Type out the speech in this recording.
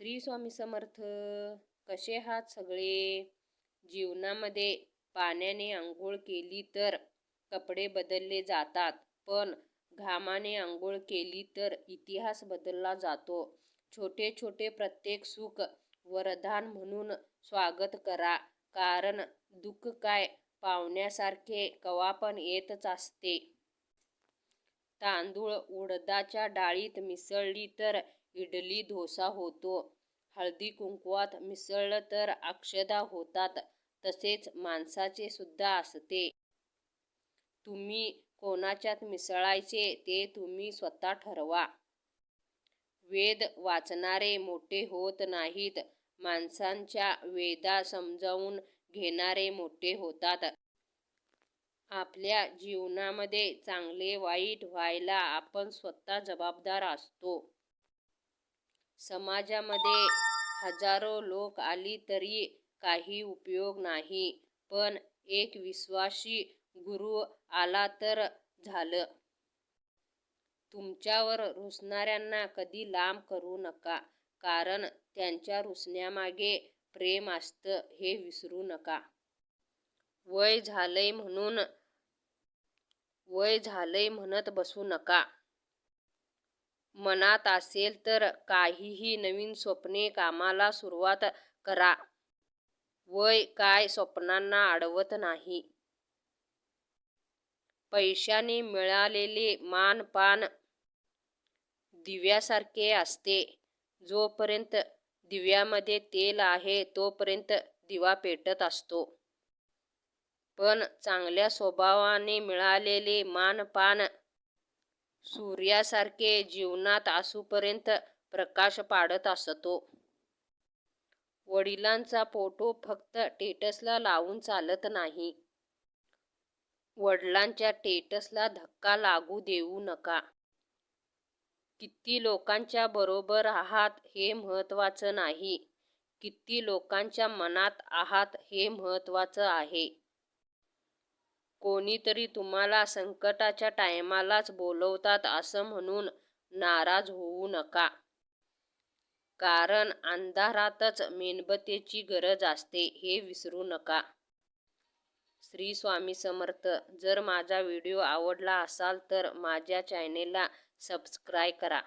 श्री स्वामी समर्थ कसे आहात सगळे? जीवनामध्ये पाण्याने आंघोळ केली तर कपडे बदलले जातात पण घामाने आंघोळ केली तर इतिहास बदलला जातो. छोटे छोटे प्रत्येक सुख वरदान म्हणून स्वागत करा. कारण दुःख काय? पावण्यासारखे कवा पण येतच असते तांदूळ उडदाच्या डाळीत मिसळली तर इडली डोसा होतो. हळदी कुंकवात मिसळलं तर अक्षदा होतात. तसेच माणसाचे सुद्धा असते. तुम्ही कोणाच्यात मिसळायचे ते तुम्ही स्वतः ठरवा. वेद वाचणारे मोठे होत नाहीत. माणसांच्या वेदा समजावून घेणारे मोठे होतात. आपल्या जीवनामध्ये चांगले वाईट व्हायला आपण स्वतः जबाबदार असतो. समाजामध्ये हजारो लोक आली तरी काही उपयोग नाही. पण एक विश्वासी गुरु आला तर झालं. तुमच्यावर रुसणाऱ्यांना कधी लांब करू नका. कारण त्यांच्या रुसण्यामागे प्रेम असतं हे विसरू नका. वय झालंय म्हणून वय झालंय म्हणत बसू नका. मनात असेल तर काहीही नवीन स्वप्ने कामाला सुरुवात करा. वय काय स्वप्नांना अडवत नाही. पैशाने मिळालेले मानपान दिव्यासारखे असते. जोपर्यंत दिव्यामध्ये तेल आहे तोपर्यंत दिवा पेटत असतो. पण चांगल्या स्वभावाने मिळालेले मानपान सूर्यासारखे जीवनात असूपर्यंत प्रकाश पाडत असतो. वडिलांचा फोटो फक्त टेटसला लावून चालत नाही. वडिलांच्या टेटसला धक्का लागू देऊ नका. किती लोकांच्या बरोबर आहात हे महत्त्वाचं नाही. किती लोकांच्या मनात आहात हे महत्त्वाचं आहे. कोणीतरी तुम्हाला संकटाच्या टायमालाच बोलवतात असं म्हणून नाराज होऊ नका. कारण अंधारातच मेणबत्तीची गरज असते हे विसरू नका. श्री स्वामी समर्थ जर माझा व्हिडिओ आवडला असाल तर माझ्या चॅनेलला सबस्क्राईब करा.